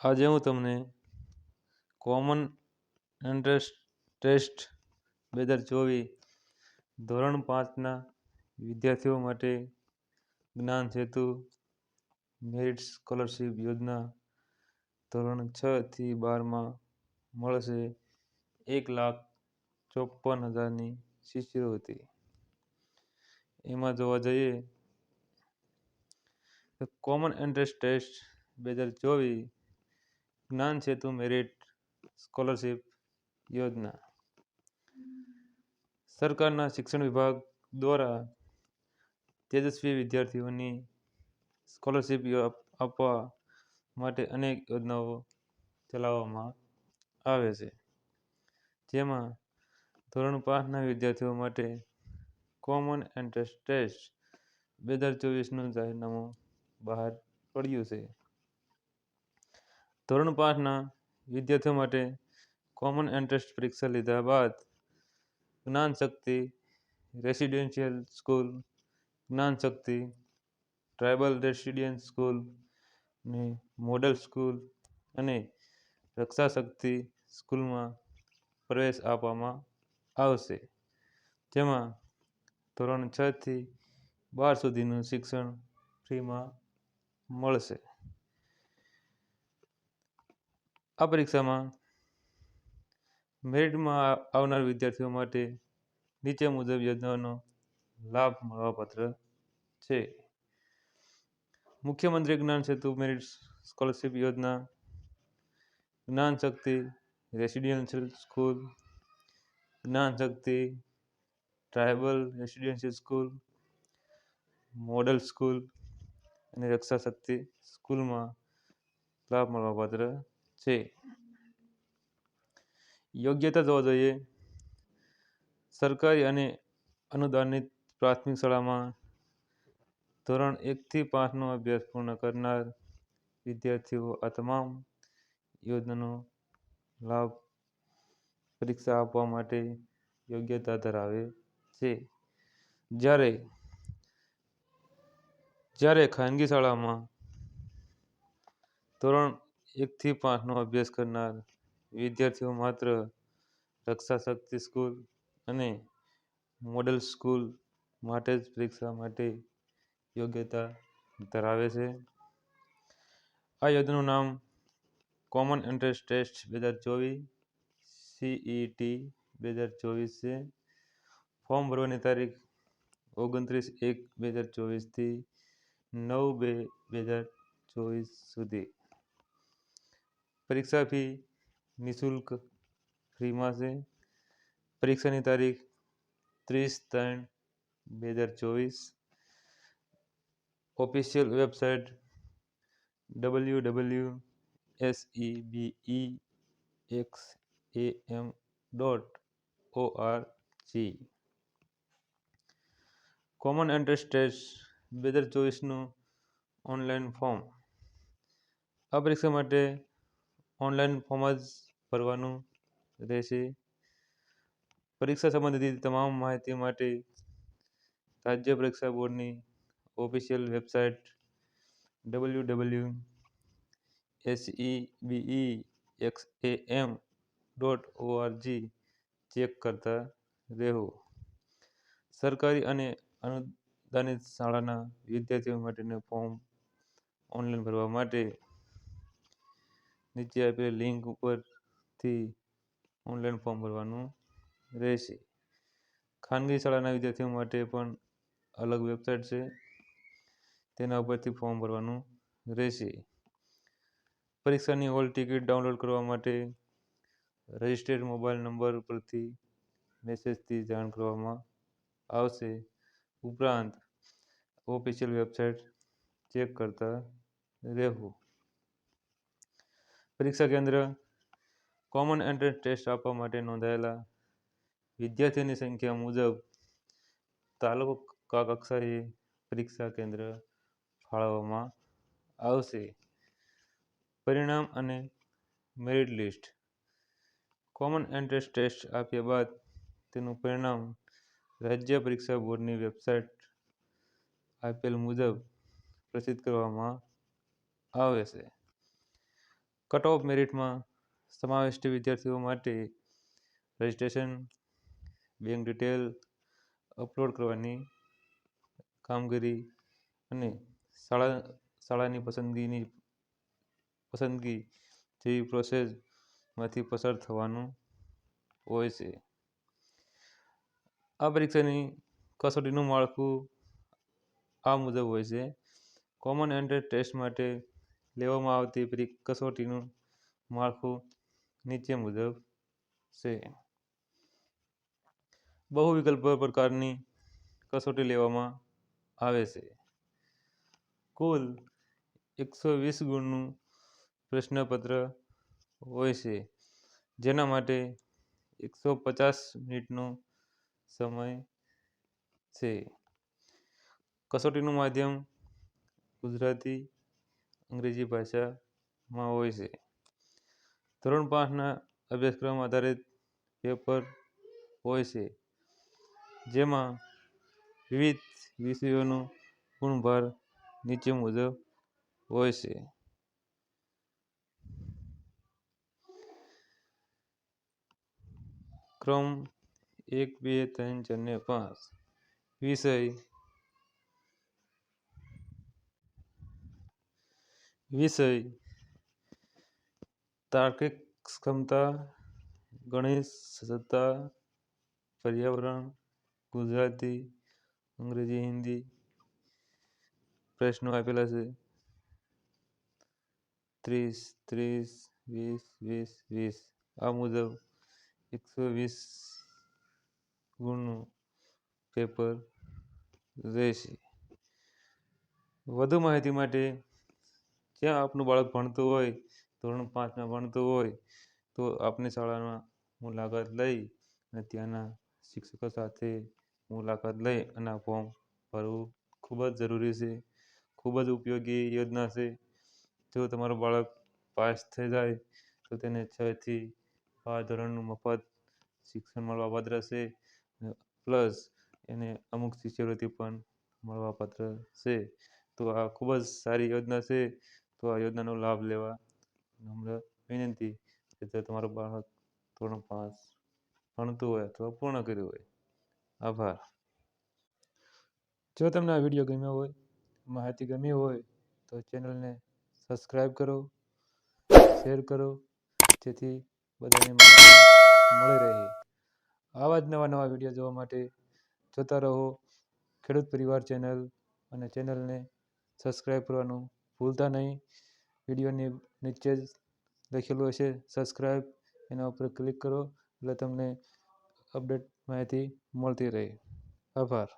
આજે હું તમને કોમન એન્ટ્રન્સ ટેસ્ટ બે હજાર ચોવીસ ધોરણ પાંચના વિદ્યાર્થીઓ માટે જ્ઞાન સેતુ મેરિટ સ્કોલરશીપ યોજના ધોરણ છ થી બારમાં મળશે. એક લાખ ચોપન હજારની શિષ્યવૃત્તિ એમાં જોવા જઈએ કોમન એન્ટ્રન્સ ટેસ્ટ બે હજાર ચોવીસ જ્ઞાન સેતુ મેરિટ સ્કોલરશીપ યોજના. સરકારના શિક્ષણ વિભાગ દ્વારા તેજસ્વી વિદ્યાર્થીઓની સ્કોલરશીપ આપવા માટે અનેક યોજનાઓ ચલાવવામાં આવે છે. જેમાં ધોરણ પાંચના વિદ્યાર્થીઓ માટે કોમન એન્ટ્રન્સ ટેસ્ટ બે હજાર ચોવીસનું જાહેરનામું બહાર પડ્યું છે. ધોરણ પાંચના વિદ્યાર્થીઓ માટે કોમન એન્ટ્રન્સ પરીક્ષા લીધા બાદ Gyanshakti residential school Gyanshakti tribal residence school ને મોડલ સ્કૂલ અને રક્ષાશક્તિ સ્કૂલમાં પ્રવેશ આપવામાં આવશે. જેમાં ધોરણ છથી બાર સુધીનું શિક્ષણ ફ્રીમાં મળશે. આ પરીક્ષામાં મેરિટમાં આવનાર વિદ્યાર્થીઓ માટે નીચે મુજબ યોજનાઓનો લાભ મળવાપાત્ર છે. મુખ્યમંત્રી જ્ઞાન સેતુ મેરિટ સ્કોલરશીપ યોજના, જ્ઞાન Shakti residential school, Gyan Shakti tribal residential school, model school અને રક્ષા શક્તિ સ્કૂલમાં લાભ મળવાપાત્ર છે યોગ્યતા જોવા જઈએ. સરકારી અને અનુદાનિત પ્રાથમિક શાળામાં ધોરણ એકથી પાંચનો અભ્યાસ પૂર્ણ કરનાર વિદ્યાર્થીઓ આ તમામ યોજનાનો લાભ પરીક્ષા આપવા માટે યોગ્યતા ધરાવે છે. જ્યારે જ્યારે ખાનગી શાળામાં ધોરણ એકથી પાંચનો અભ્યાસ કરનાર વિદ્યાર્થીઓ માત્ર રક્ષા શક્તિ સ્કૂલ અને મોડલ સ્કૂલ માટે જ પરીક્ષા માટે યોગ્યતા ધરાવે છે. આ યોજનાનું નામ કોમન એન્ટ્રન્સ ટેસ્ટ બે હજાર ચોવીસ સીઈટી બે હજાર ચોવીસ છે. ફોર્મ ભરવાની તારીખ ઓગણત્રીસ એક બે હજાર ચોવીસથી નવ બે બે હજાર ચોવીસ સુધી. પરીક્ષા ફી નિઃશુલ્ક ફ્રીમાં છે પરીક્ષાની તારીખ ત્રીસ ત્રણ બે હજાર ચોવીસ official website W W S E B E X A M dot O R G common entrance test બે હજાર ચોવીસનું ઓનલાઈન ફોર્મ આ પરીક્ષા માટે ઓનલાઈન ફોર્મ જ ભરવાનું રહેશે. પરીક્ષા સંબંધિત તમામ માહિતી માટે રાજ્ય પરીક્ષા બોર્ડની official website W W S E B E X A M dot ORG check કરતા રહેવું સરકારી અને અનુદાનિત શાળાના વિદ્યાર્થીઓ માટેનું ફોર્મ ઓનલાઈન ભરવા માટે નીચે આપેલી લિંક ઉપરથી ઓનલાઈન ફોર્મ ભરવાનું રહેશે. ખાનગી શાળાના વિદ્યાર્થીઓ માટે પણ અલગ વેબસાઇટ છે. તેના ઉપરથી ફોર્મ ભરવાનું રહેશે. પરીક્ષાની હોલ ટિકિટ ડાઉનલોડ કરવા માટે રજિસ્ટર્ડ મોબાઈલ નંબર પરથી મેસેજથી જાણ કરવામાં આવશે. ઉપરાંત ઓફિશિયલ વેબસાઇટ ચેક કરતા રહેવું. પરીક્ષા કેન્દ્ર કોમન એન્ટ્રન્સ ટેસ્ટ આપવા માટે નોંધાયેલા વિદ્યાર્થીઓની સંખ્યા મુજબ તાલુકા કક્ષાએ પરીક્ષા કેન્દ્ર ફાળવવામાં આવશે. પરિણામ અને merit list common entrance test આપ્યા બાદ તેનું પરિણામ રાજ્ય પરીક્ષા બોર્ડની વેબસાઇટ આપેલ મુજબ પ્રસિદ્ધ કરવામાં આવે છે કટ ઓફ મેરિટમાં સમાવિષ્ટ વિદ્યાર્થીઓ માટે રજિસ્ટ્રેશન, બેંક ડિટેલ અપલોડ કરવાની કામગીરી અને શાળા, શાળાની પસંદગીની, પસંદગી જેવી પ્રોસેસમાંથી પસાર થવાનું હોય છે. આ પરીક્ષાની કસોટીનું માળખું આ મુજબ હોય છે. કોમન એન્ટ્રન્સ ટેસ્ટ માટે લેવામાં આવતી પરી કસોટીનું માળખું નીચે મુજબ છે. બહુ વિકલ્પ પ્રકારની કસોટી લેવામાં આવે છે. કુલ એકસો વીસ ગુણનું પ્રશ્નપત્ર હોય છે, જેના માટે એકસો પચાસ મિનિટનો સમય છે. કસોટીનું માધ્યમ ગુજરાતી અંગ્રેજી ભાષામાં હોય છે. ધોરણ પાંચના અભ્યાસક્રમ આધારિત પેપર હોય છે, જેમાં વિવિધ વિષયોનો ગુણભાર નીચે મુજબ હોય છે. ક્રમ એક, બે, ત્રણ, ચાર ને પાંચ. વિષય વિષય તાર્કિક ક્ષમતા ગણિત, સત્તા, પર્યાવરણ, ગુજરાતી, અંગ્રેજી, હિન્દી પ્રશ્નો આપેલા છે. ત્રીસ ત્રીસ, વીસ વીસ વીસ. આ મુજબ એકસો વીસ ગુણનું પેપર રહેશે. વધુ માહિતી માટે જ્યાં આપનું બાળક ભણતું હોય? ધોરણ પાંચમાં ભણતું હોય? તો આપની શાળામાં મુલાકાત લઈ અને ત્યાંના શિક્ષકો સાથે મુલાકાત લઈ અને આ ફોર્મ ભરવું ખૂબ જ જરૂરી છે. ખૂબ જ ઉપયોગી યોજના છે. જો તમારું બાળક પાસ થઈ જાય, તો તેને છથી બાર ધોરણનું મફત શિક્ષણ મળવા પાત્ર છે. પ્લસ એને અમુક શિષ્યવૃત્તિ પણ મળવાપાત્ર છે. તો આ ખૂબ જ સારી યોજના છે. તો આ યોજનાનો લાભ લેવા નમ્ર વિનંતી કે જો તમારું બાળક ધોરણ પાંચ ભણતું હોય અથવા પૂર્ણ કર્યું હોય. આભાર. જો તમને આ વીડિયો ગમ્યો હોય, માહિતી ગમી હોય, તો ચેનલને સબસ્ક્રાઈબ કરો, શેર કરો, જેથી બધાને મળી રહે. આવા જ નવા નવા વીડિયો જોવા માટે જોતા રહો ખેડૂત પરિવાર ચેનલ અને ચેનલને સબસ્ક્રાઈબ કરવાનું ભૂલતા નહીં. વિડીયોની નીચે જ લખેલું હશે સબસ્ક્રાઈબ એના ઉપર ક્લિક કરો એટલે તમને અપડેટ માહિતી મળતી રહે. આભાર.